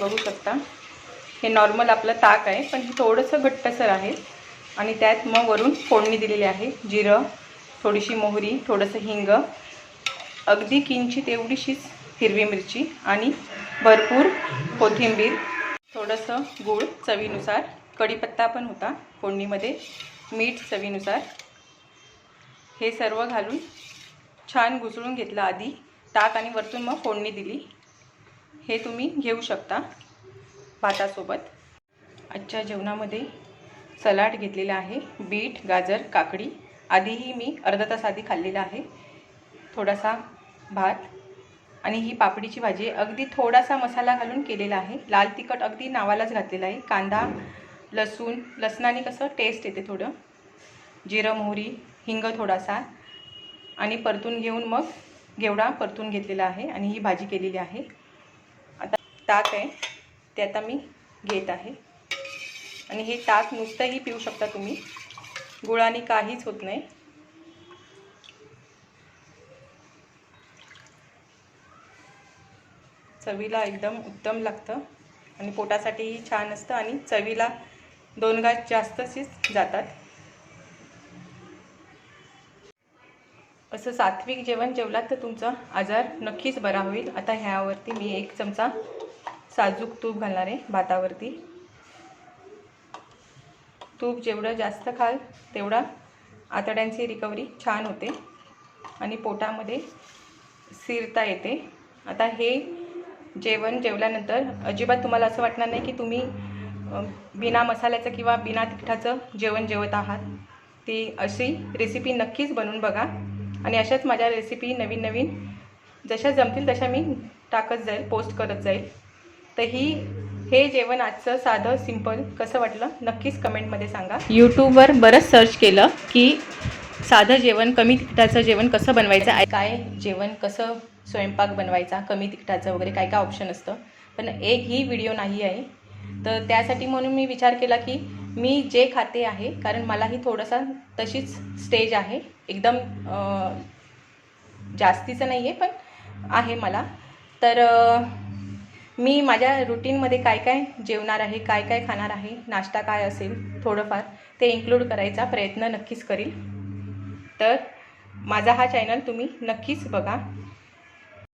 बघू शकता. हे नॉर्मल आपलं ताक आहे पण हे थोडंसं घट्टसर आहे. आणि त्यात मग वरून फोडणी दिलेली आहे. जिरं थोडीशी मोहरी थोडंसं हिंग. अगदी किंचित एवढीशीच हिरवी मिरची आणि भरपूर कोथिंबीर. थोडंसं गूळ चवीनुसार. कढीपत्ता पण होता फोडणीमध्ये. मीठ चवीनुसार. हे सर्व घालून छान घुसळून घेतलं आधी. ताक आणि वरतून मग फोडणी दिली. हे तुम्ही घेऊ शकता भातासोबत. आजच्या जेवणामध्ये सलाड घेतलेला आहे बीट गाजर काकडी आधीही मी अर्धा तास आधी खाल्लेला आहे. थोडासा भात आणि ही पापडीची भाजी अगदी थोडासा मसाला घालून केलेला आहे. लाल तिखट अगदी नावालाच घातलेला आहे. कांदा लसूण लसणाने कसं टेस्ट येते थोडं. जिरं मोहरी हिंग थोडासा. आणि परतून घेऊन मग घेवडा परतून घेतलेला आहे आणि ही भाजी केलेली आहे. ताक आहे ते आता मी घेत आहे. आणि हे ताक नुसतंही पिऊ शकता तुम्ही. गुळाने काहीच होत नाही. चवीला एकदम उत्तम लागतं. आणि पोटासाठीही छान असतं आणि चवीला दोन घास जास्तच जातात. असं सात्विक जेवण जेवलात तर तुमचा आजार नक्कीच बरा होईल. आता ह्यावरती मी एक चमचा साजूक तूप घालणार आहे भातावरती. तूप जेवढं जास्त खाल तेवढा आतड्यांची रिकवरी छान होते. आणि पोटामध्ये सिरता येते. आता हे जेवण जेवल्यानंतर अजिबात तुम्हाला असं वाटणार नाही की तुम्ही बिना मसाल्याचं किंवा बिना तिखटाचं जेवण जेवत आहात. ती अशी रेसिपी नक्कीच बनवून बघा. आणि अशाच माझ्या रेसिपी नवीन नवीन जशा जमतील तशा मी टाकत जाईल पोस्ट करत जाईल. तर ही हे जेवण आजचं साधं सिंपल कसं वाटलं? नक्कीच कमेंटमध्ये सांगा. यूट्यूबवर बरंच सर्च केलं की साधं जेवण कमी तिखटाचं जेवण कसं बनवायचं? आहे काय जेवण कसं स्वयंपाक बनवायचा? कमी तिखटाचं वगैरे काय काय ऑप्शन असतं? पण एकही व्हिडिओ नाही आहे. तर त्यासाठी म्हणून मी विचार केला की मी जे खाते आहे कारण मलाही थोडासा तशीच स्टेज आहे. एकदम जास्तीचं नाही आहे पण आहे मला. तर मी माझ्या रुटीनमध्ये काय काय जेवणार आहे काय काय खाणार आहे नाश्ता काय असेल थोडंफार ते इन्क्लूड करायचा प्रयत्न नक्कीच करील. तर माझा हा चॅनल तुम्ही नक्कीच बघा.